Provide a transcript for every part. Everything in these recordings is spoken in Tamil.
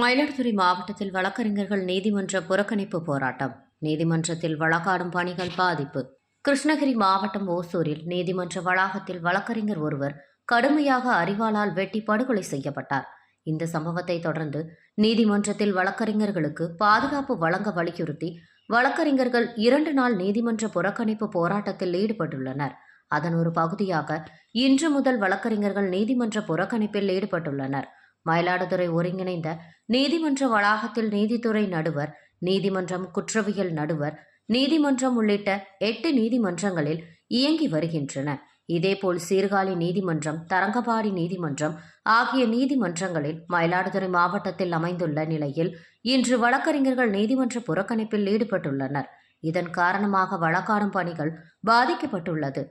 மயிலாடுதுறை மாவட்டத்தில் வழக்கறிஞர்கள் நீதிமன்ற புறக்கணிப்பு போராட்டம். நீதிமன்றத்தில் வழக்காடும் பணிகள் பாதிப்பு. கிருஷ்ணகிரி மாவட்டம் ஓசூரில் நீதிமன்ற வளாகத்தில் வழக்கறிஞர் ஒருவர் கடுமையாக அறிவாளால் வெட்டி படுகொலை செய்யப்பட்டார். இந்த சம்பவத்தை தொடர்ந்து நீதிமன்றத்தில் வழக்கறிஞர்களுக்கு பாதுகாப்பு வழங்க வலியுறுத்தி வழக்கறிஞர்கள் இரண்டு நாள் நீதிமன்ற புறக்கணிப்பு போராட்டத்தில் ஈடுபட்டுள்ளனர். அதன் ஒரு பகுதியாக இன்று முதல் வழக்கறிஞர்கள் நீதிமன்ற புறக்கணிப்பில் ஈடுபட்டுள்ளனர். மயிலாடுதுறை ஒருங்கிணைந்த நீதிமன்ற வளாகத்தில் நீதித்துறை நடுவர் நீதிமன்றம் குற்றவியல் நடுவர் நீதிமன்றம் உள்ளிட்ட எட்டு நீதிமன்றங்களில் இயங்கி வருகின்றன. இதேபோல் சீர்காழி நீதிமன்றம் தரங்கபாடி நீதிமன்றம் ஆகிய நீதிமன்றங்களில் மயிலாடுதுறை மாவட்டத்தில் அமைந்துள்ள நிலையில் இன்று வழக்கறிஞர்கள் நீதிமன்ற புறக்கணிப்பில் ஈடுபட்டுள்ளனர். இதன் காரணமாக வழக்காடும் பணிகள் பாதிக்கப்பட்டுள்ளது.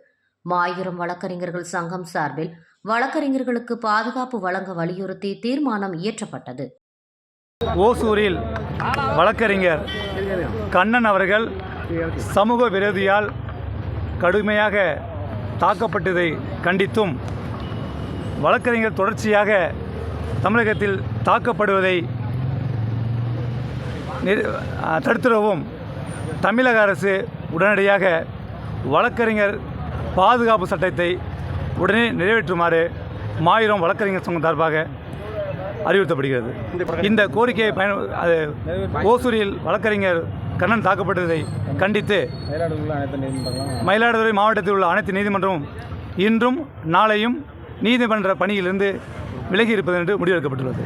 மாயூரம் வழக்கறிஞர்கள் சங்கம் சார்பில் வழக்கறிஞர்களுக்கு பாதுகாப்பு வழங்க வலியுறுத்தி தீர்மானம் இயற்றப்பட்டது. ஓசூரில் வழக்கறிஞர் கண்ணன் அவர்கள் சமூக விரோதியால் கடுமையாக தாக்கப்பட்டதை கண்டித்தும் வழக்கறிஞர் தொடர்ச்சியாக தமிழகத்தில் தாக்கப்படுவதை தடுத்துடவும் தமிழக அரசு உடனடியாக வழக்கறிஞர் பாதுகாப்பு சட்டத்தை உடனே நிறைவேற்றுமாறு மாயிரம் வழக்கறிஞர் சங்கம் சார்பாக அறிவுறுத்தப்படுகிறது. இந்த கோரிக்கையை பயன் அது ஓசூரில் வழக்கறிஞர் கண்ணன் தாக்கப்பட்டதை கண்டித்து மயிலாடுதுறை மயிலாடுதுறை மாவட்டத்தில் உள்ள அனைத்து நீதிமன்றமும் இன்றும் நாளையும் நீதிமன்ற பணியிலிருந்து விலகி இருப்பது என்று முடிவெடுக்கப்பட்டுள்ளது.